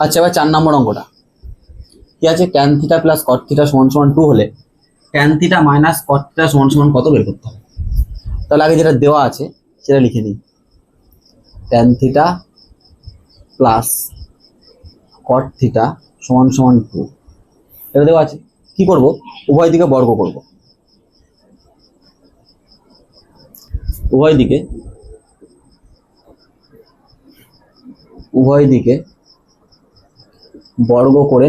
আচ্ছা এবার চার নম্বর অঙ্কটা। কি আছে? ট্যান প্লাস কট থিটা সমান সমান টু হলে tan theta minus cot theta সমান সমান কত বের করতে হবে? তাহলে আগে যেটা দেওয়া আছে, সেটা লিখে নিই tan theta plus cot theta সমান সমান টু এটা দেওয়া আছে। কি করব? উভয় দিকে বর্গ করব। উভয় দিকে উভয় দিকে বর্গ করে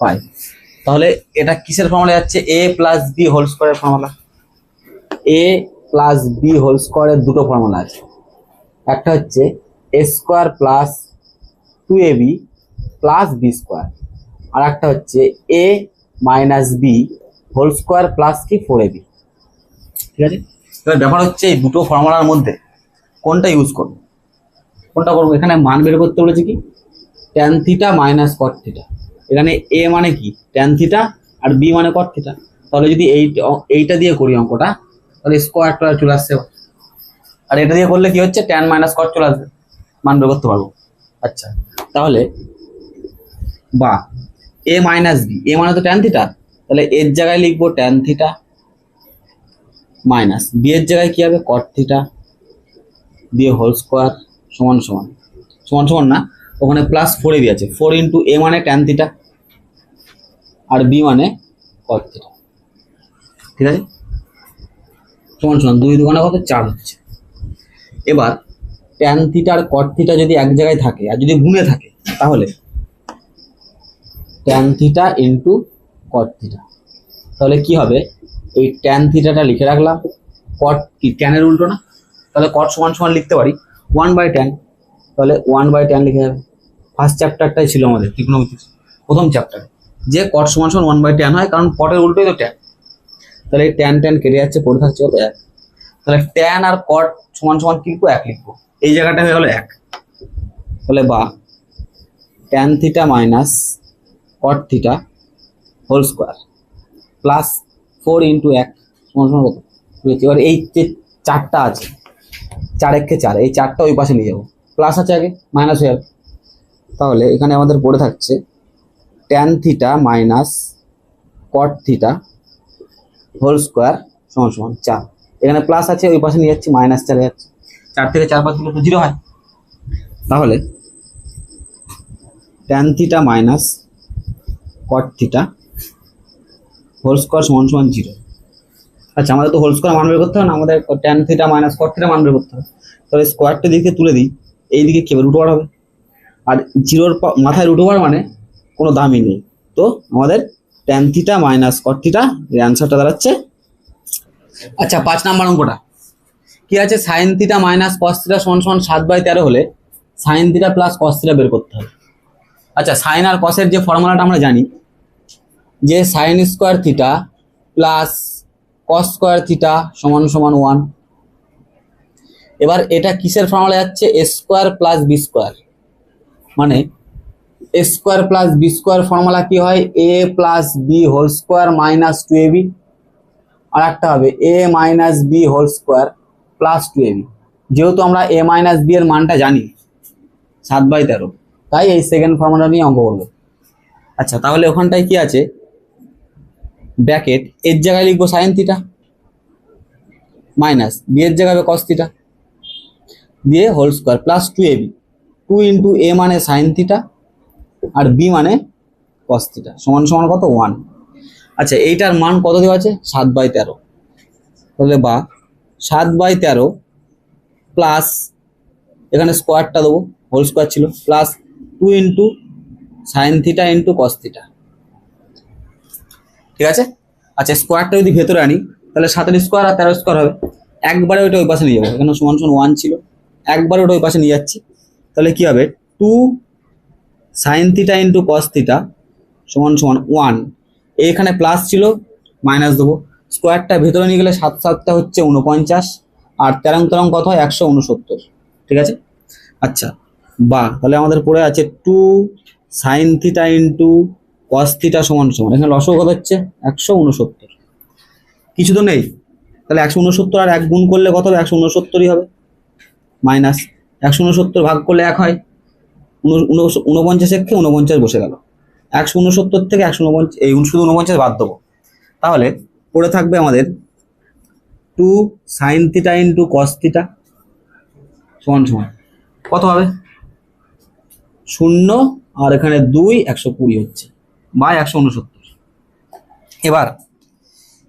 পাই। তাহলে এটা কিসের ফর্মুলা যাচ্ছে? এ প্লাস বি হোল স্কোয়ারের formula A plus B whole স্কোয়ারের দুটো ফর্মুলা আছে। একটা হচ্ছে A square plus two A B plus B square আর একটা হচ্ছে A minus B whole square plus কি? ফোর এ বি ঠিক আছে? এবার ব্যাপার হচ্ছে এই দুটো ফর্মুলার মধ্যে কোনটা ইউজ করব? কোনটা করব? এখানে মান বের করতে বলেছে কি? Tan theta minus cot theta এখানে এ মানে কি? ট্যান থিটা আর বি মানে কট থিটা তাহলে যদি এই, এইটা দিয়ে করি অঙ্কটা, তাহলে স্কোয়ারটা চলে আসছে আর এটা দিয়ে করলে কি হচ্ছে? ট্যান মাইনাস কট চলে আসবে। মান বের করতে পারব। আচ্ছা তাহলে বা এ মাইনাস বি এ মানে তো ট্যান থিটা তাহলে এর জায়গায় লিখব ট্যান থিটা মাইনাস বি এর জায়গায় কি হবে? কট থিটা দিয়ে হোল স্কোয়ার সমান সমান। সমান সমান না? ওখানে প্লাস ফোর বি আছে ফোর ইন্টু এ মানে ট্যান থিটা আর বি মানে থিটা ঠিক আছে? সমান সমান। দুই দুখানে কত? চার হচ্ছে। এবার ট্যান থিটা আর কট যদি এক জায়গায় থাকে আর যদি গুণে থাকে, তাহলে ট্যান থিটা ইন্টু কট তাহলে কি হবে? এই ট্যান থিটাটা লিখে রাখলাম। কট কি? ট্যানের উল্টো না? তাহলে কট সমান সমান লিখতে পারি। ওয়ান বাই টেন তাহলে ওয়ান বাই টেন লিখে যাবে। ফার্স্ট চ্যাপ্টারটাই ছিল আমাদের ত্রিকোণমিতি প্রথম চ্যাপ্টার যে কট সমান সমান ওয়ান বাই টেন হয়, কারণ কটের উল্টোই তো ট্যান তাহলে এই ট্যান ট্যান কেটে যাচ্ছে, পড়ে থাকছে কত? এক। তাহলে ট্যান আর কট সমান সমান কি এক লিখব। এই জায়গাটা হয়ে গেলো এক। তাহলে বা tan theta minus cot theta whole square plus four into এক সমান সমান কত? এবার এই যে চারটা আছে চার একে চার, এই চারটা ওই পাশে নিয়ে যাব। প্লাস আছে আগে মাইনাস হয়ে যাবে। তাহলে এখানে আমাদের পড়ে থাকছে tan theta minus cot theta whole square সমান সমান চার। এখানে প্লাস আছে, ওই পাশে নিয়ে যাচ্ছি মাইনাস চারে যাচ্ছে। চার থেকে চার পাঁচ তো জিরো হয়। তাহলে tan theta minus cot theta whole square সমান সমান জিরো আচ্ছা আমাদের তো হোল স্কোয়ার মান বের করতে হবে না, আমাদের tan theta minus cot theta মান বের করতে হবে। তাহলে স্কোয়ারটা দিকে তুলে দিই এই দিকে কি হবে? রুট ওভার হবে। আর জিরোর মাথায় রুট ওভার মানে কোনো দামই নেই। তো আমাদের tan theta minus cot theta এই অ্যান্সারটা দাঁড়াচ্ছে। আচ্ছা পাঁচ নাম্বার অঙ্কটা। কি আছে? Sine theta minus cos theta সমান সমান সাত বাই তেরো হলে sine theta plus cos theta বের করতে হবে। আচ্ছা সাইন আর কসের যে ফর্মুলাটা আমরা জানি, যে sine square theta plus cos square theta সমান সমান ওয়ান এবার এটা কিসের ফর্মুলা যাচ্ছে? A square plus B square মানে A square plus B square formula কি হয়? A plus B whole square minus two A B আর একটা হবে A minus B whole square plus two A B যেহেতু আমরা এ মাইনাস বি এর মানটা জানি, সাত বাই তেরো। তাই এই সেকেন্ড ফর্মুলা নিয়ে অঙ্ক করব। আচ্ছা তাহলে ওখানটায় কি আছে? ব্র্যাকেট, এর জায়গায় লিখব সাইন থিটা মাইনাস বি এর জায়গায় হবে কস থিটা দিয়ে whole square plus two A B two into A মানে সাইন থিটা আর বি মানে কস থিটা সমান সমান কত? ওয়ান আচ্ছা এইটার মান কত দেওয়া আছে? সাত বাই তেরো। তাহলে বা, সাত বাই তেরো প্লাস এখানে স্কোয়ারটা দেবো হোল স্কোয়ার ছিল plus two into sine theta into cos theta ঠিক আছে? আচ্ছা স্কোয়ারটা যদি ভেতরে আনি, তাহলে সাতের স্কোয়ার আর তেরো স্কোয়ার হবে। একবারে ওইটা ওই পাশে নিয়ে যাব। এখানে সমান সমান ওয়ান ছিল। একবারে ওটা ওই পাশে নিয়ে যাচ্ছি। তাহলে কি হবে? Two sine theta into cos theta সমান সমান ওয়ান এখানে প্লাস ছিল মাইনাস দেবো। স্কোয়ারটা ভেতরে নিয়ে গেলে সাত সাতটা হচ্ছে উনপঞ্চাশ আর তেরং তেরং কত হয়? একশো উনসত্তর ঠিক আছে? আচ্ছা বা, তাহলে আমাদের পড়ে আছে two sine theta into cos সমান সমান। এখানে লসও কত হচ্ছে? একশো উনসত্তর। কিছু তো নেই। তাহলে একশো উনসত্তর আর এক গুণ করলে কত হবে? একশো উনসত্তরই হবে। মাইনাস। একশো উনসত্তর ভাগ করলে এক হয়। উন- উন- উনপঞ্চাশ একে উনপঞ্চাশ বসে গেল। একশো উনসত্তর থেকে একশো উনপঞ্চাশ, এই শুধু উনপঞ্চাশ বাদ দেবো। তাহলে পড়ে থাকবে আমাদের two sine theta into cos theta সমান সমান। কত হবে? শূন্য, আর এখানে দুই, একশো কুড়ি হচ্ছে। বা একশো উনসত্তর। এবার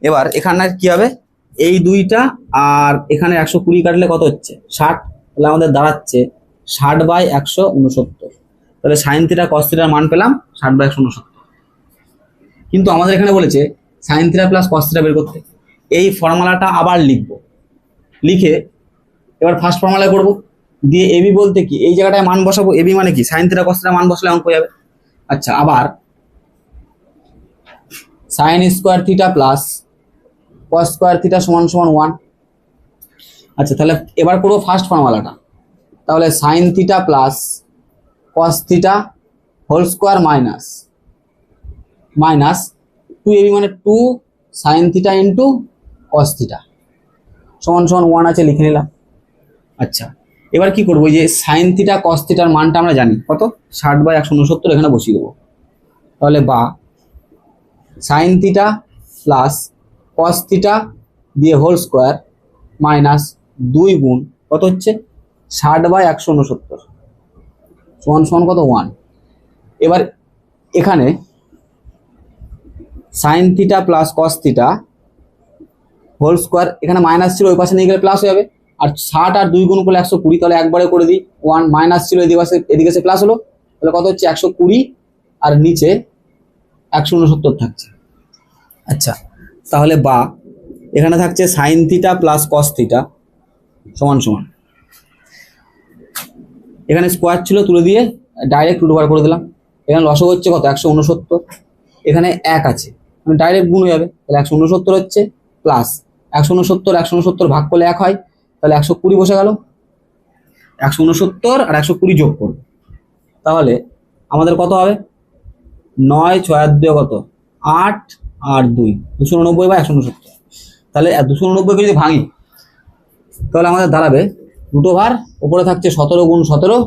এবার এখানে কি হবে? এই দুইটা আর এখানে একশো কুড়ি কাটলে কত হচ্ছে? ষাট। তাহলে আমাদের দাঁড়াচ্ছে ষাট বাই একশো উনসত্তর। তাহলে সাইন থিটা কস মান পেলাম ষাট বাই একশো উনসত্তর। কিন্তু আমাদের এখানে বলেছে sine theta plus cos theta বের করতে। এই ফর্মুলাটা আবার লিখব। লিখে এবার ফার্স্ট ফর্মুলা করব। দিয়ে এবি বলতে কি? এই জায়গাটায় মান বসাবো। এবি মানে কি? সাইন থিটা কস মান বসলে অঙ্ক যাবে। আচ্ছা আবার sine square theta plus cos square theta সমান সমান ওয়ান আচ্ছা তাহলে এবার করব ফার্স্ট ফর্মুলাটা তাহলে sine theta plus cos theta whole square minus minus two A B মানে two sine theta into cos theta সমান সমান ওয়ান আছে, লিখে নিলাম। আচ্ছা এবার কি করব? যে সাইন থিটা কস থিটার মানটা আমরা জানি। কত? ষাট বা একশো উনসত্তর এখানে বসিয়ে দেবো। তাহলে বা sine theta plus cos theta দিয়ে হোল স্কোয়ার মাইনাস দুই গুণ, কত হচ্ছে? ষাট বাই একশো উনসত্তর। সমান সমান কত? ওয়ান এবার এখানে sine theta plus cos theta whole square এখানে মাইনাস ছিল, ওই পাশে নিয়ে গেলে প্লাস হয়ে যাবে। আর ষাট আর দুই গুণ করলে একশো কুড়ি, তাহলে একবারে করে দিই। ওয়ান মাইনাস ছিল, এদিকে এদিকে সে প্লাস হলো। তাহলে কত হচ্ছে? একশো কুড়ি। আর নিচে একশো উনসত্তর থাকছে। আচ্ছা তাহলে বা, এখানে থাকছে sine theta plus cos theta সমান সমান। এখানে স্কোয়ার ছিল তুলে দিয়ে ডাইরেক্ট রুট বার করে দিলাম। এখানে লসক হচ্ছে কত? একশো উনসত্তর। এখানে এক আছে। মানে ডাইরেক্ট গুণ হয়ে যাবে। তাহলে একশো উনসত্তর হচ্ছে প্লাস একশো উনসত্তর একশো উনসত্তর ভাগ করলে এক হয়। তাহলে একশো কুড়ি বসে গেল। একশো উনসত্তর আর একশো কুড়ি যোগ করবে। তাহলে আমাদের কত হবে? নয় ছয় দুই কত? আট আর দুই। দুশো উননব্বই বা একশো উনসত্তর। তাহলে দুশো উননব্বইকে যদি ভাঙি, তাহলে আমাদের দাঁড়াবে দুটো ভার উপরে থাকছে সতেরো গুণ সতেরো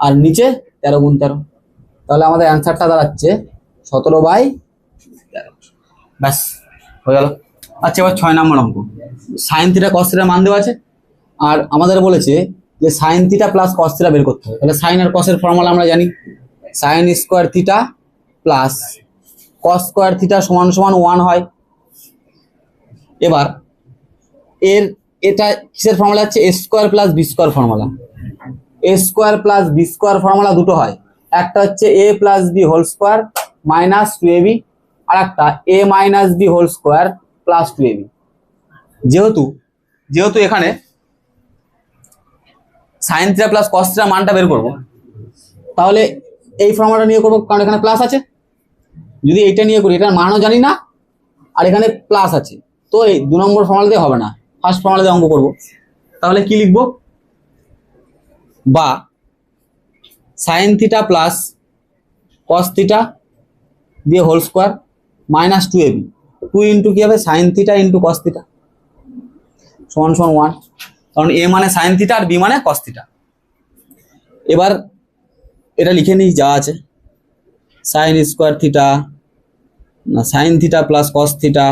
আর নিচে তেরো গুণ তেরো। তাহলে আমাদের অ্যান্সারটা দাঁড়াচ্ছে সতেরো বাই তেরো। ব্যাস, হয়ে গেল। আচ্ছা এবার ছয় নম্বর অঙ্ক। সাইন থিটা কস থিটার মান দেওয়া আছে। আর আমাদের বলেছে যে sine theta plus cos theta বের করতে হবে। তাহলে সাইন আর কসের ফর্মুলা আমরা জানি। Sine square theta plus cos square theta সমান সমান ওয়ান হয়। এবার, এর, এটা কিসের ফর্মুলা হচ্ছে? A square plus B square formula A square plus B square formula দুটো হয়। একটা হচ্ছে A plus B whole square minus two A B আর একটা A minus B whole square plus two A B যেহেতু যেহেতু এখানে sign থ্রিটা plus cos থ্রিটা মানটা বের করব, তাহলে এই ফর্মুলাটা নিয়ে করব, কারণ এখানে প্লাস আছে। যদি এইটা নিয়ে করি, এটার মানও জানি না, আর এখানে প্লাস আছে। তো এই দু নম্বর ফর্মুলা দিয়ে হবে না। ফার্স্ট ফর্মুলা দিয়ে অঙ্ক করব। তাহলে কি লিখব? বা sine theta plus cos theta দিয়ে whole square minus two A B two into কী হবে? Sine theta into cos theta সমান সমান ওয়ান কারণ এ মানে সাইন থিটা আর বি মানে কস থিটা এবার এটা লিখে নিই, যা আছে। সাইন স্কোয়ার থিটা না sine theta plus cos theta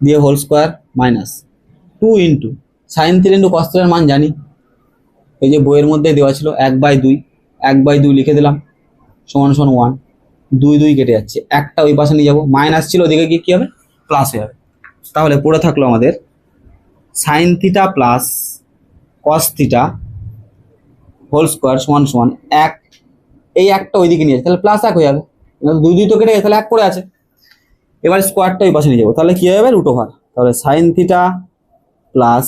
দিয়ে whole square minus two into sine theta into cos থিটার মান জানি। এই যে বইয়ের মধ্যে দেওয়া ছিল এক বাই দুই, এক বাই দুই লিখে দিলাম, সমান সমান ওয়ান দুই দুই কেটে যাচ্ছে। একটা ওই পাশে নিয়ে যাব মাইনাস ছিল ওদিকে গিয়ে কী হবে? প্লাস হয়ে যাবে। তাহলে পড়ে থাকল আমাদের sine theta plus cos theta whole square সমান সমান এক এই একটা ওইদিকে নিয়ে তাহলে প্লাস এক হয়ে যাবে। দুই দুই তো কেটে তাহলে এক করে আছে। এবার স্কোয়ারটা ওই পাশে নিয়ে যাব। তাহলে কী হয়ে যাবে রুট ওভার তাহলে sine theta plus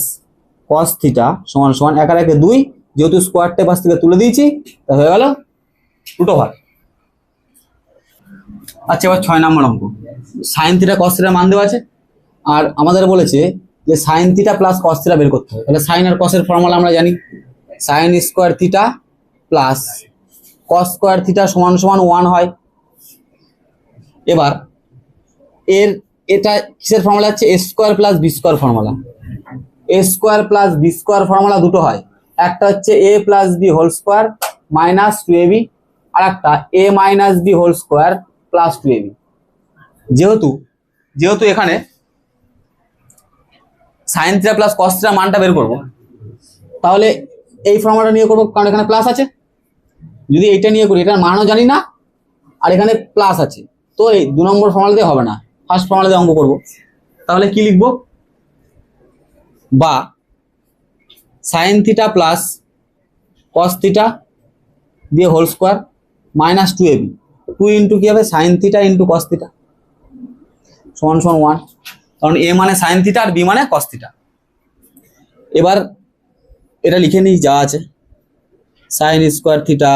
cos theta সমান সমান এক আর একে দুই। যেহেতু স্কোয়ারটা পাশ থেকে তুলে দিয়েছি তা হয়ে গেল রুট ওভার আচ্ছা এবার ছয় নম্বর অঙ্ক। সাইন থিটা কস থিটার মান দেওয়া আছে। আর আমাদের বলেছে যে sine theta plus cos theta বের করতে হবে। তাহলে সাইন আর কসের ফর্মুলা আমরা জানি। Sine square theta plus cos square theta সমান সমান ওয়ান হয়। এবার, এর, এটা কিসের ফর্মুলা হচ্ছে? A square plus B square formula A square plus B square formula দুটো হয়। একটা হচ্ছে A plus B whole square minus two A B আর একটা A minus B whole square plus two A B যেহেতু যেহেতু এখানে sign plus cos মানটা বের করব, তাহলে এই ফর্মুলাটা নিয়ে করব, কারণ এখানে প্লাস আছে। যদি এইটা নিয়ে করি, এটার মানও জানি না, আর এখানে প্লাস আছে। তো এই দু নম্বর ফর্মুলা দিয়ে হবে না। ফার্স্ট ফর্মুলা দিয়ে অঙ্ক করব। তাহলে কি লিখব? বা sine theta plus cos theta দিয়ে whole square minus two A B two into কী হবে? Sine theta into cos theta সমান সমান ওয়ান কারণ এ মানে সাইন থিটা আর বি মানে কস থিটা এবার এটা লিখে নিই, যা আছে। সাইন স্কোয়ার থিটা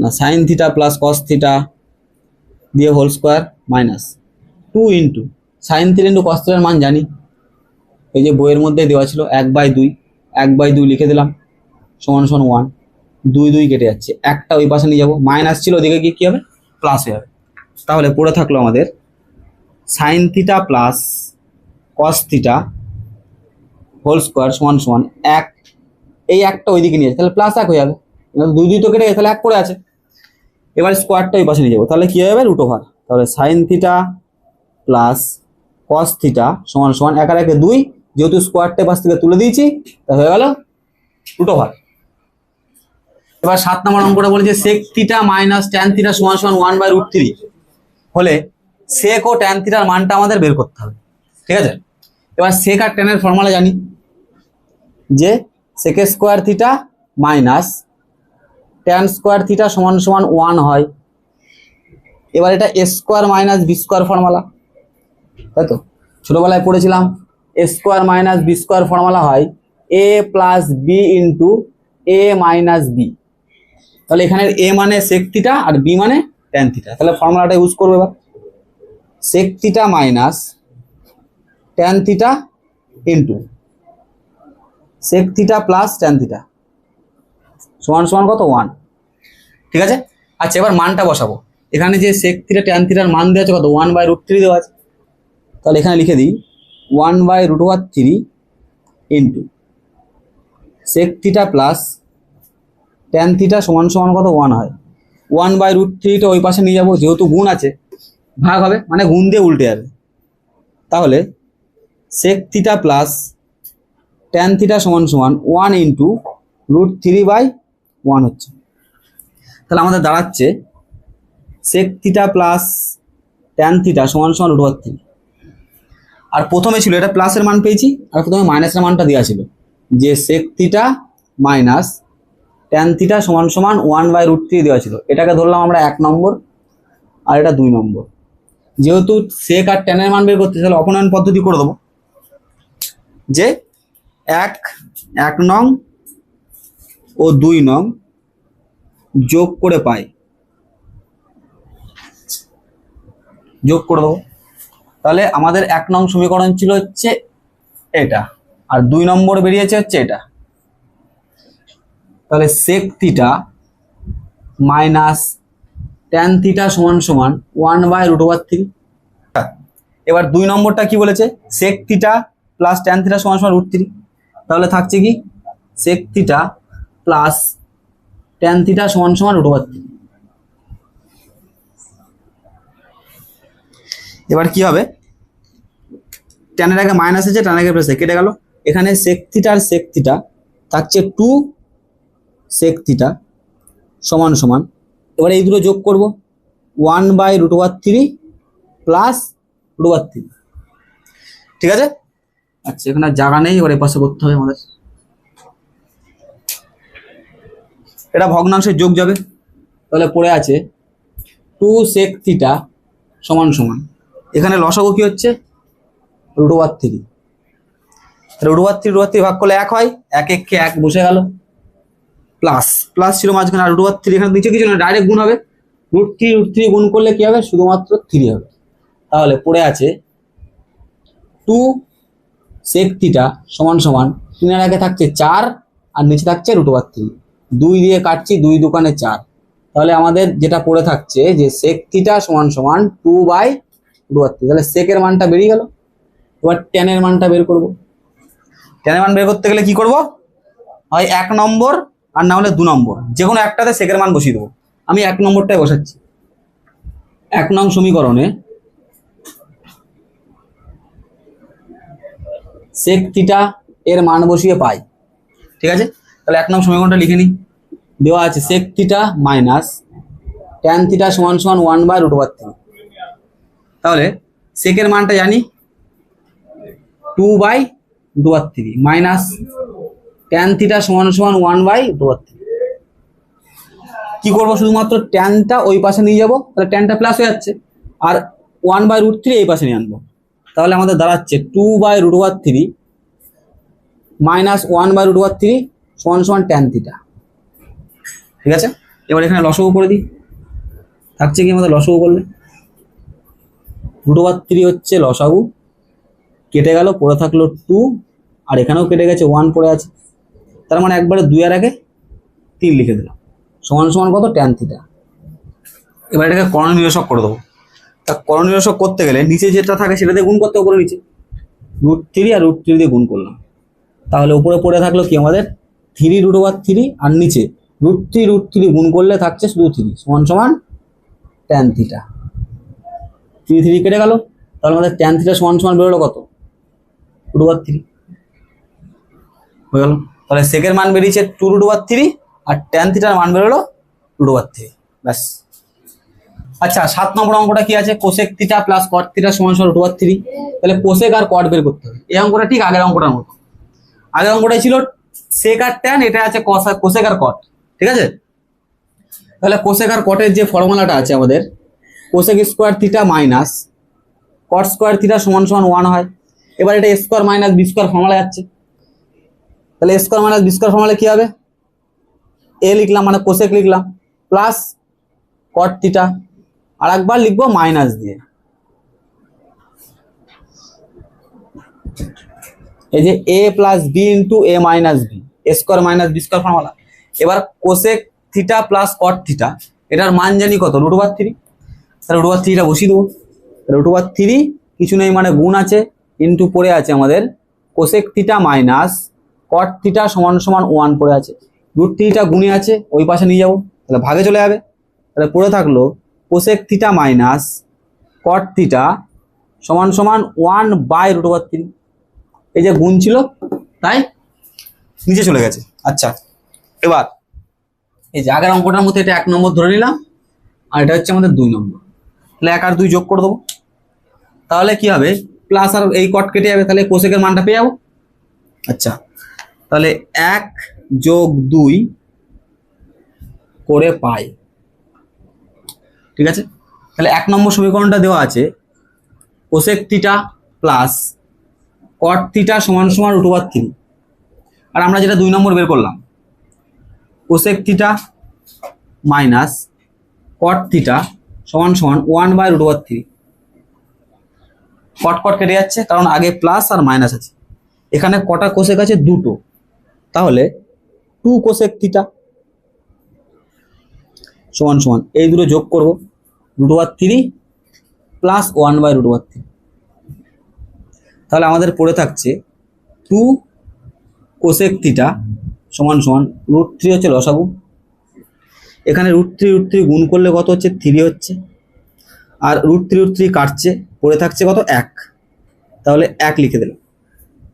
না sine theta plus cos theta দিয়ে whole square minus two into sine theta into cos থিটার মান জানি। এই যে বইয়ের মধ্যে দেওয়া ছিল এক বাই দুই, এক বাই দুই লিখে দিলাম, সমান সমান ওয়ান দুই দুই কেটে যাচ্ছে, একটা ওই পাশে নিয়ে যাব মাইনাস ছিল ওদিকে গিয়ে কী হবে? প্লাস হয়ে যাবে। তাহলে পড়ে থাকল আমাদের sine theta plus cos theta whole square সমান সমান এক এই একটা ওইদিকে নিয়ে তাহলে প্লাস এক হয়ে যাবে। দুই দুই তো কেটে গেছে, তাহলে এক করে আছে। এবার স্কোয়ারটা ওই পাশে নিয়ে যাব। তাহলে কী যাবে? রুট ওভার তাহলে sine theta plus cos theta সমান সমান এক আর একে দুই। যেহেতু স্কোয়ারটা পাশ থেকে তুলে দিয়েছি, তা হয়ে গেল রুট ওভার এবার সাত নম্বর অঙ্কটা বলেছে sec theta minus tan theta সমান সমান ওয়ান বাই রুট থ্রি হলে সেক ও ট্যান থিটার মানটা আমাদের বের করতে হবে। ঠিক আছে? এবার সেক আর ট্যানের ফর্মুলা জানি। যে sec square theta minus tan square theta সমান সমান ওয়ান হয়। এবার এটা A square minus B square formula তাই তো? ছোটবেলায় পড়েছিলাম A square minus B square formula হয় A plus B into A minus B তাহলে এখানে এ মানে সেক থিটা আর বি মানে ট্যান থিটা তাহলে ফর্মুলাটা ইউজ করব এবার। Sec theta minus tan theta into sec theta plus tan theta সমান সমান কত? ওয়ান ঠিক আছে? আচ্ছা এবার মানটা বসাবো। এখানে যে সেক থিটা ট্যান থিটার মান দেওয়া আছে কত? ওয়ান বাই রুট থ্রি দেওয়া আছে। তাহলে এখানে লিখে দিই one by root over three into sec theta plus tan theta সমান সমান কত? ওয়ান হয়। ওয়ান বাই রুট থ্রিটা ওই পাশে নিয়ে যাব, যেহেতু গুণ আছে, ভাগ হবে মানে গুণ দিয়ে উল্টে যাবে। তাহলে sec theta plus tan theta সমান সমান one into root three by one হচ্ছে। তাহলে আমাদের দাঁড়াচ্ছে sec theta plus tan theta সমান সমান রুট ওভার থ্রি আর প্রথমে ছিল, এটা প্লাসের মান পেয়েছি, আর প্রথমে মাইনাসের মানটা দেওয়া ছিল, যে sec theta minus tan theta সমান সমান ওয়ান বাই রুট থ্রি দেওয়া ছিল। এটাকে ধরলাম আমরা এক নম্বর, আর এটা দুই নম্বর। যেহেতু সেক আর ট্যানের মান বের করতে, তাহলে অপনয়ন পদ্ধতি করে দেবো। যে এক এক নং ও দুই নং যোগ করে পাই। যোগ করে দেবো। তাহলে আমাদের এক নং সমীকরণ ছিল হচ্ছে এটা, আর দুই নম্বর বেরিয়েছে হচ্ছে এটা। তাহলে sec theta minus tan theta সমান সমান one by root over three এবার দুই নম্বরটা কি বলেছে? Sec theta plus tan theta সমান সমান রুট থ্রি তাহলে থাকছে কি? Sec theta plus tan theta সমান সমান রুট ওভার থ্রি এবার কি হবে? ট্যানের আগে মাইনাস আছে ট্যানের আগে প্লাস কেটে গেল। এখানে সেক থিটা আর সেক থিটা থাকছে টু সেক থিটা সমান সমান। এবার এই দুটো যোগ করব। One by root over three plus root over three ঠিক আছে? আচ্ছা এখানে জায়গা নেই, এবার এপাশে করতে হবে আমাদের। এটা ভগ্নাংশের যোগ যাবে, তাহলে পড়ে আছে টু সেক থিটা সমান সমান। এখানে লসাগু কি হচ্ছে? Root over three root over three root three ভাগ করলে এক হয়, এক এককে এক বসে গেল। প্লাস প্লাস ছিল মাঝখানে, আর রুট ওভার থ্রি এখানে নিচে কিছু না ডাইরেক্ট গুণ হবে। রুট থ্রি রুট থ্রি গুণ করলে কি হবে? শুধুমাত্র থ্রি হবে। তাহলে পড়ে আছে টু সেক থিটা সমান সমান তিনের আগে থাকছে চার আর নিচে থাকছে রুট ওভার থ্রি দুই দিয়ে কাটছি, দুই দোকানে চার। তাহলে আমাদের যেটা পড়ে থাকছে যে সেক থিটা সমান সমান two by root over three তাহলে সেকের মানটা বেরিয়ে গেল। এবার টেনের মানটা বের করব। টেনের মান বের করতে গেলে কি করব? হয় এক নম্বর আর না হলে দু নম্বর। যে কোনো একটাতে সেকের মান বসিয়ে দেবো। আমি এক নম্বরটাই বসাচ্ছি। এক নং সমীকরণে সেক থিটা এর মান বসিয়ে পাই। ঠিক আছে? তাহলে এক নং সমীকরণটা লিখে নিই। দেওয়া আছে sec theta minus tan theta সমান সমান one by root over three তাহলে সেকের মানটা জানি? Two by root over three minus tan theta সমান সমান one by root over three কি করব? শুধুমাত্র ট্যানটা ওই পাশে নিয়ে যাব। তাহলে ট্যানটা প্লাস হয়ে যাচ্ছে। আর ওয়ান বাই রুট থ্রি এই পাশে নিয়ে আনব। তাহলে আমাদের দাঁড়াচ্ছে two by root over three minus one by root over three সমান সমান ট্যান থিটা ঠিক আছে? এবার এখানে লসগু করে দিই। থাকছে কি আমাদের লসগু করলে? রুট ওভার থ্রি হচ্ছে লসাগু। কেটে গেল, পড়ে থাকল টু আর এখানেও কেটে গেছে ওয়ান পড়ে আছে। তার মানে একবারে দুই আর আগে তিন লিখে দিলাম। সমান সমান কত? ট্যান থিটা এবার এটাকে করণ নিরসক করে দেবো। তা করণ নিরসক করতে গেলে নিচে যেটা থাকে সেটা দিয়ে গুণ করতে উপরে নিচে। রুট থ্রি আর রুট থ্রি দিয়ে গুণ করলাম। তাহলে উপরে পড়ে থাকল কি আমাদের? থ্রি রুট ওভার থ্রি আর নিচে। রুট থ্রি রুট থ্রি গুণ করলে থাকছে শুধু থ্রি সমান সমান ট্যান থিটা থ্রি থ্রি কেটে গেল। তাহলে আমাদের ট্যান থিটা সমান সমান বেরোলো কত? রুট ওভার থ্রি হয়ে গেল। তাহলে সেকের মান বেরিয়েছে টু রুট ওভার থ্রি আর ট্যান থিটার মান বেরোলো রুট ওভার থ্রি ব্যাস। আচ্ছা সাত নম্বর অঙ্কটা কি আছে? Cosec theta plus cot theta সমান সমান ওভার থ্রি তাহলে কোসেক আর কট বের করতে হবে। এই অঙ্কটা ঠিক আগের অঙ্কটার মতো। আগের অঙ্কটাই ছিল সেক আর ট্যান এটা আছে কোসেক আর কট ঠিক আছে? তাহলে কোসেক আর কটের যে ফর্মুলাটা আছে আমাদের cosec square theta minus cot square theta সমান সমান ওয়ান হয়। এবার এটা square minus B square formula যাচ্ছে। তাহলে square minus B square formula কি হবে? এ লিখলাম মানে কোসেক লিখলাম প্লাস কট থিটা আর একবার লিখব মাইনাস দিয়ে। এই যে A plus B into A minus B square minus B square formula এবার cosec theta plus cot theta এটার মান জানি কত? রুট ওভার থ্রি তাহলে রুট ওভার থ্রিটা বসিয়ে দেবো। রুট ওভার থ্রি কিছু নেই মানে গুণ আছে ইন্টু পড়ে আছে আমাদের cosec theta minus cot theta সমান সমান ওয়ান পড়ে আছে। রুট থ্রিটা গুণে আছে, ওই পাশে নিয়ে যাব। তাহলে ভাগে চলে যাবে। তাহলে পড়ে থাকল cosec theta minus cot theta সমান সমান one by root over three এই যে গুণ ছিল, তাই নিচে চলে গেছে। আচ্ছা এবার এই যে আগের অঙ্কটার মধ্যে এটা এক নম্বর ধরে নিলাম, আর এটা হচ্ছে আমাদের দুই নম্বর। তাহলে এক আর দুই যোগ করে দেবো। তাহলে কি হবে? প্লাস আর এই কট কেটে যাবে, তাহলে কোসেকের মানটা পেয়ে যাব। আচ্ছা তাহলে এক যোগ দুই করে পাই। ঠিক আছে? তাহলে এক নম্বর সমীকরণটা দেওয়া আছে cosec theta plus cot theta সমান সমান রুট থ্রি আর আমরা যেটা দুই নম্বর বের করলাম cosec theta minus cot theta সমান সমান one by root three cot cot কেটে যাচ্ছে, কারণ আগে প্লাস আর মাইনাস আছে। এখানে কটা কোসেক আছে? দুটো। তাহলে টু কোষেক থিটা সমান সমান, এই দুটো যোগ করব। Root over three plus one by root over three. তাহলে আমাদের পড়ে থাকছে টু কোসেক থিটা সমান সমান রুট থ্রি হচ্ছে লসাগু এখানে রুট থ্রি রুট থ্রি গুণ করলে কত হচ্ছে? থ্রি হচ্ছে। আর রুট থ্রি রুট থ্রি কাটছে, পড়ে থাকছে কত? এক। তাহলে এক লিখে দিলাম।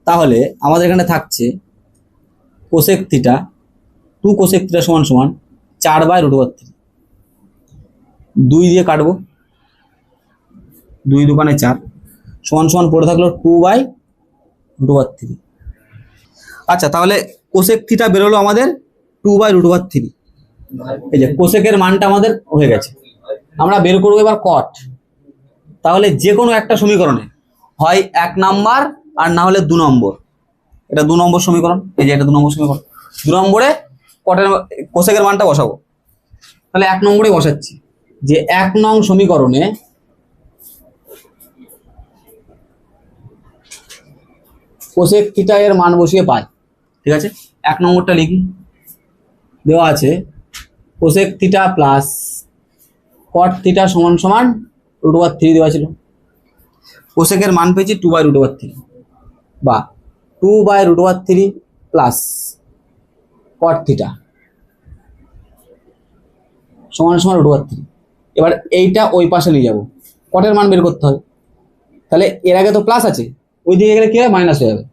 তাহলে আমাদের এখানে থাকছে cosec theta two cosec theta সমান সমান চার বাই রুট ওভার থ্রি। দুই দিয়ে কাটবো। দুই দোকানে চার। সমান সমান পড়ে থাকল two by root over three আচ্ছা তাহলে কোসেক থিটা বেরোলো আমাদের two by root over three এই যে কোসেকের মানটা আমাদের হয়ে গেছে। আমরা বের করব এবার কট তাহলে যে কোনো একটা সমীকরণে হয় এক নাম্বার আর না হলে দু নম্বর। এটা দু নম্বর সমীকরণ। এই যে এটা দু নম্বর সমীকরণ। দু নম্বরে কটের কোসেকের মানটা বসাবো। তাহলে এক নম্বরে বসাচ্ছি। যে এক নং সমীকরণে কোসেক থিটা এর মান বসিয়ে পাই। ঠিক আছে? এক নম্বরটা লিখি। দেওয়া আছে cosec theta plus cot theta সমান সমান রুট ওভার থ্রি দেওয়া ছিল। কোসেকের মান পেয়েছি two by root over three বা two by root over three plus cot theta সমান সমান রুট ওভার থ্রি এবার এইটা ওই পাশে নিয়ে যাব। কটের মান বের করতে হবে তাহলে এর আগে তো প্লাস আছে ওই দিকে গেলে কি মাইনাস হয়ে যাবে।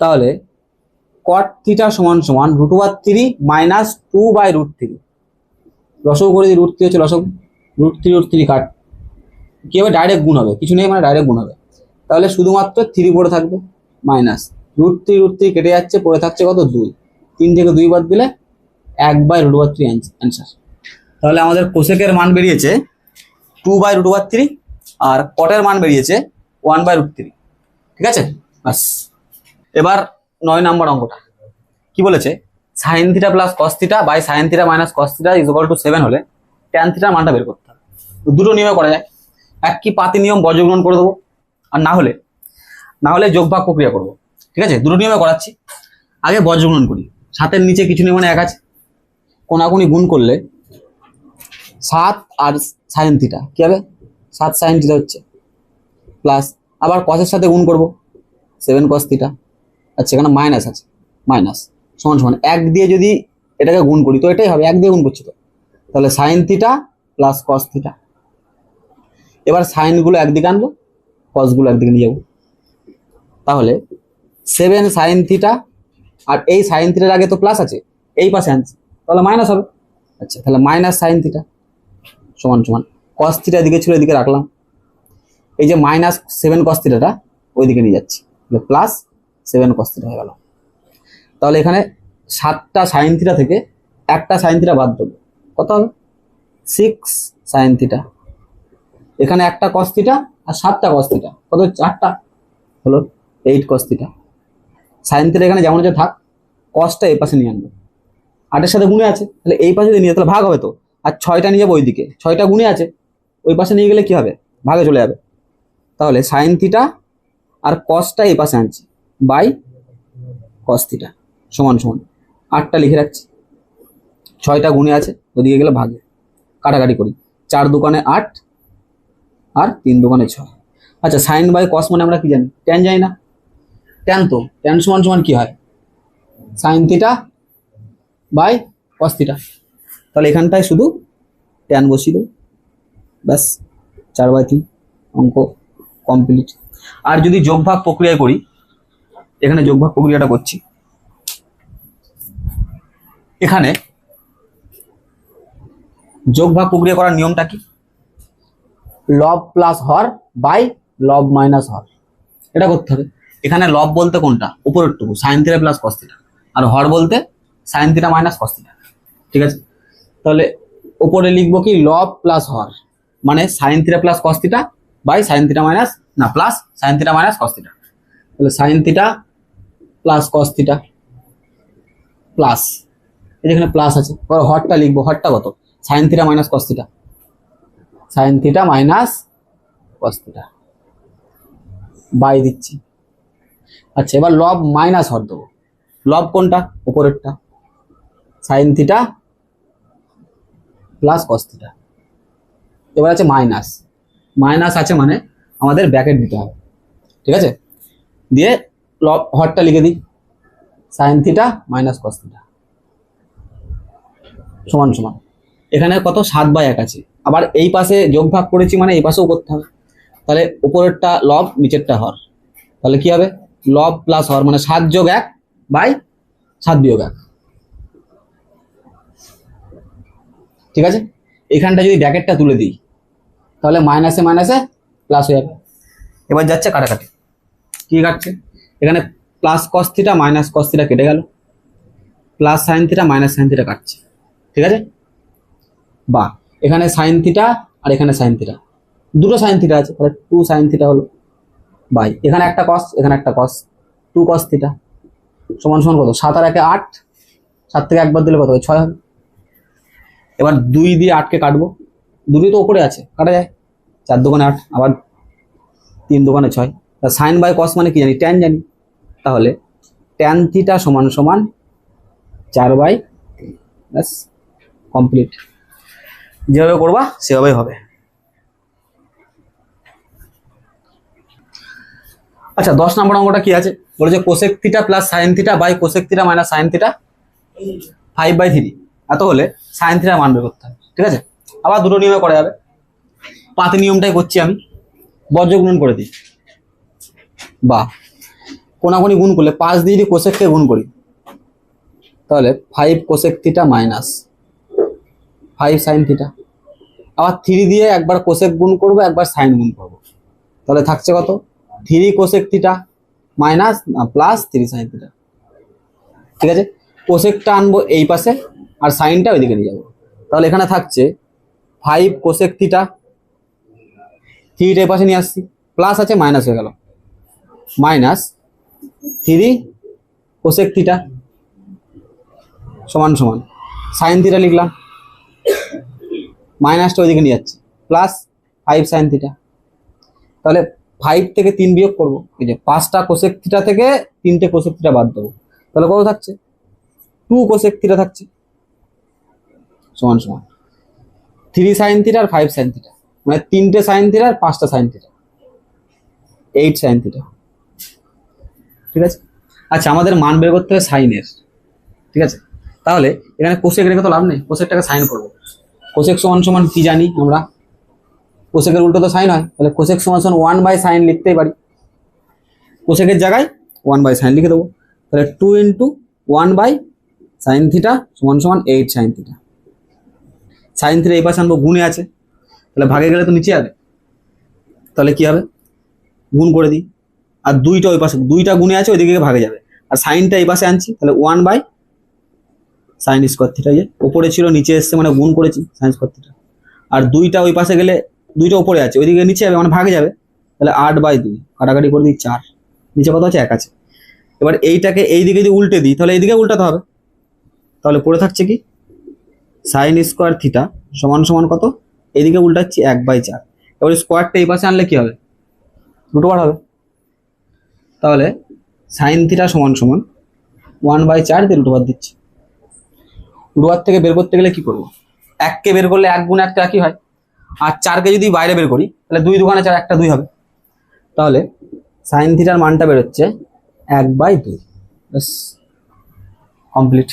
তাহলে কট থিটা সমান সমান root over three minus two by root three লসও করে রুট থ্রি হচ্ছে লসক root three root three cut. কি হবে? ডাইরেক্ট গুণ হবে। কিছু নেই মানে ডাইরেক্ট গুণ হবে। তাহলে শুধুমাত্র থ্রি পড়ে থাকবে minus root three root three কেটে যাচ্ছে, পড়ে থাকছে কত? দুই। তিন থেকে দুই বাদ দিলে এক by root over three answer তাহলে আমাদের কোশেকের মান বেরিয়েছে two by root over three আর কটের মান বেরিয়েছে ওয়ান বাই রুট থ্রি ঠিক আছে? বাস এবার নয় নম্বর অঙ্কটা। কি বলেছে? Sine theta plus cos theta by sine theta minus cos theta is equal to seven হলে ট্যান থিটার মানটা বের করতে হবে। দুটো নিয়মে করা যায়। এক কি পাতি নিয়ম বর্জগ্রহণ করে দেবো, আর না হলে না হলে যোগভাগ প্রক্রিয়া করব, ঠিক আছে? দুটো নিয়মে করাচ্ছি। আগে বর্জগ্রহণ করি। সাতের নিচে কিছু নিয়মে এক আছে। কোনাকুনি গুণ করলে সাত আর সাইন থিটা কি হবে? সাত সাইন থিটা হচ্ছে। প্লাস আবার কসের সাথে গুণ করব। সেভেন কস থিটা আচ্ছা এখানে মাইনাস আছে। মাইনাস সমান সমান। এক দিয়ে যদি এটাকে গুণ করি, তো এটাই হবে, এক দিয়ে গুণ করছি তো। তাহলে sine theta plus cos theta এবার সাইনগুলো একদিকে আনব কসগুলো একদিকে নিয়ে যাব। তাহলে সেভেন সাইন থিটা আর এই সাইন থিটার আগে তো প্লাস আছে, এই পাশে আনছি। তাহলে মাইনাস হবে। আচ্ছা তাহলে মাইনাস সাইন থিটা সমান সমান কস এদিকে ছিল, এদিকে রাখলাম। এই যে মাইনাস সেভেন কস থিটাটা ওইদিকে নিয়ে যাচ্ছি। প্লাস সেভেন কস থিটা হয়ে গেল। তাহলে এখানে সাতটা সাইন থেকে একটা সাইন বাদ দেবো। কত হবে? সিক্স সাইন এখানে একটা কস থিটা আর সাতটা কস থিটা কত? আটটা। হলো eight cos theta sine theta এখানে যেমন আছে থাক কসটা এই পাশে নিয়ে আনব। আটের সাথে গুণে আছে, তাহলে এই পাশে যদি নিয়ে তাহলে ভাগ হবে তো? আর ছয়টা নিয়ে যাব ওইদিকে। ছয়টা গুণে আছে, ওই পাশে নিয়ে গেলে কি হবে? ভাগে চলে যাবে। তাহলে সাইন থিটা আর কসটা এই পাশে আনছি। বাই কস থিটা সমান সমান। আটটা লিখে রাখছি। ছয়টা গুণে আছে, ওদিকে গেলে ভাগে। কাটাকাটি করি। চার দোকানে আট আর তিন দোকানে ছয়। আচ্ছা সাইন বাই কস মানে আমরা কি জানি? ট্যান জানি না। ট্যান তো ট্যান সমান সমান কি হয়? Sine theta by cos theta তাহলে এখানটায় শুধু ট্যান বসিয়ে দেবো ব্যাস চার বাই তিন অঙ্ক কমপ্লিট আর যদি যোগভাগ প্রক্রিয়া করি এখানে যোগভাগ প্রক্রিয়াটা করছি। এখানে যোগভাগ প্রক্রিয়া করার নিয়মটা কি? লব প্লাস হর বাই লব মাইনাস হর। এটা করতে হবে। এখানে লব বলতে কোনটা? উপরেরটুকু sine theta plus cos theta আর হর বলতে sine theta minus cos theta ঠিক আছে? তাহলে উপরে লিখব কি লব প্লাস হর মানে sine theta plus cos theta by sine theta minus না plus sine theta minus cos theta তাহলে sine theta plus cos theta plus এই যেখানে প্লাস আছে হরটা লিখব, হরটা কত? Sine theta minus cos theta sine theta minus cos theta by দিচ্ছি। আচ্ছা এবার লব মাইনাস হর দেবো। লব কোনটা? উপরেরটা। সাইন থিটা প্লাস কস এবার আছে মাইনাস মাইনাস আছে মানে আমাদের ব্যাকেট দিতে হবে। ঠিক আছে? দিয়ে হরটা লিখে দিই। সাইন থিটা মাইনাস কস সমান সমান। এখানে কত? সাত বাই এক আছে। আবার এই পাশে যোগ ভাগ করেছি মানে এই পাশেও করতে হবে। তাহলে উপরেরটা লব নিচেরটা হর। তাহলে কি হবে? লব প্লাস হর মানে সাত যোগ এক বাই সাত বিয়োগ এক। ঠিক আছে? এখানটা যদি ব্র্যাকেটটা তুলে দিই, তাহলে মাইনাসে মাইনাসে প্লাস হয়ে যাবে। এবার যাচ্ছে কাটাকাটি। কী কাটছে? এখানে plus cos theta minus cos theta কেটে গেল। Plus sine theta minus sine theta কাটছে। ঠিক আছে? বা, এখানে সাইন থিটা আর এখানে সাইন থিটা দুটো সাইন থিটা আছে, তাহলে টু সাইন থিটা হলো। বাই, এখানে একটা কস এখানে একটা কস টু কস থিটা সমান সমান কত? সাত আর একে আট। সাত থেকে একবার দিলে কত হয়? ছয় হবে। এবার দুই দিয়ে আটকে কাটবো। দুটোই তো ওপরে আছে, কাটা যায়। চার দোকানে আট, আবার তিন দোকানে ছয়। তা সাইন বাই কস মানে কি জানি? ট্যান জানি। তাহলে ট্যান থিটা সমান সমান চার বাই ব্যাস কমপ্লিট যেভাবে করবা, সেভাবেই হবে। আচ্ছা দশ নম্বর অঙ্কটা কি আছে? বলেছে cosec theta plus sine theta by cosec theta minus sine theta five by three এত হলে সাইন থ্রিটার মান বের করতে হবে, ঠিক আছে? আবার দুটো নিয়মে করা যাবে। পাতি নিয়মটাই করছি আমি। বজ্র গুণন করে দিই। বা কোনাকুনি গুণ করলে পাঁচ দিয়ে যদি কোশেককে গুণ করি। তাহলে five cosec theta minus five sine theta আবার থ্রি দিয়ে একবার কোশেক গুণ করব, একবার সাইন গুণ করব। তাহলে থাকছে কত? Three cosec theta minus plus three sine theta ঠিক আছে? কোশেকটা আনব এই পাশে। আর সাইনটা ওইদিকে নিয়ে যাব। তাহলে এখানে থাকছে ফাইভ কোশেক থিটা থ্রিটা এই পাশে নিয়ে আসছি। প্লাস আছে মাইনাস হয়ে গেল। মাইনাস থ্রি কোশেক থিটা সমান সমান। সাইন থিটা লিখলাম। মাইনাসটা ওইদিকে নিয়ে যাচ্ছে। প্লাস ফাইভ সাইন থিটা তাহলে ফাইভ থেকে তিন বিয়োগ করব। এই যে পাঁচটা কোশেক থিটা থেকে তিনটে কোশেক থিটা বাদ দেবো। তাহলে কত থাকছে? টু কোশেক থিটা থাকছে। সমান সমান। থ্রি সাইন থিটা আর ফাইভ সাইন থিটা মানে তিনটে সাইন থিটা আর পাঁচটা sine theta eight sine theta ঠিক আছে? আচ্ছা আমাদের মান বের করতে হবে সাইনের ঠিক আছে? তাহলে এখানে কোশেক রেখে তো লাভ নেই। কোশেকটাকে সাইন করব। কোশেক সমান সমান কি জানি আমরা? কোশেকের উল্টো তো সাইন হয়। তাহলে কোশেক সমান সমান ওয়ান বাই সাইন লিখতেই পারি। কোশেকের জায়গায় ওয়ান বাই সাইন লিখে দেবো। তাহলে two into one by sine theta সমান সমান eight sine theta sine theta এই পাশে আনব, গুণে আছে। তাহলে ভাগে গেলে তো নিচে যাবে। তাহলে কি হবে? গুণ করে দিই। আর দুইটা ওই পাশে, দুইটা গুণে আছে ওইদিকে ভাগে যাবে। আর সাইনটা এই পাশে আনছি, তাহলে one by sine square theta ইয়ে ওপরে ছিল, নিচে এসছে মানে গুণ করেছি সাইন স্কোয়ার থিটা। আর দুইটা ওই পাশে গেলে, দুইটা ওপরে আছে ওইদিকে নিচে যাবে মানে ভাগে যাবে। তাহলে আট বাই দুই, কাটাকাটি করে দিই চার। নিচে কত আছে? এক আছে। এবার এইটাকে এই দিকে যদি উল্টে দিই, তাহলে এইদিকে উল্টাতে হবে। তাহলে পড়ে থাকছে কি? সাইন স্কোয়ার থিটা সমান সমান কত? এদিকে উল্টাচ্ছি এক বাই চার। এবার স্কোয়ারটা এই পাশে আনলে কি হবে? দুটো বার হবে। তাহলে সাইন থিটা সমান সমান ওয়ান বাই চার দিয়ে রুট দিচ্ছি। রুট থেকে বের করতে গেলে কি করব? এককে বের করলে এক গুণ একটা একই হয়? আর চারকে যদি বাইরে বের করি, তাহলে দুই দোকানে চার একটা দুই হবে। তাহলে সাইন থিটার মানটা বেরোচ্ছে এক বাই দুই। কমপ্লিট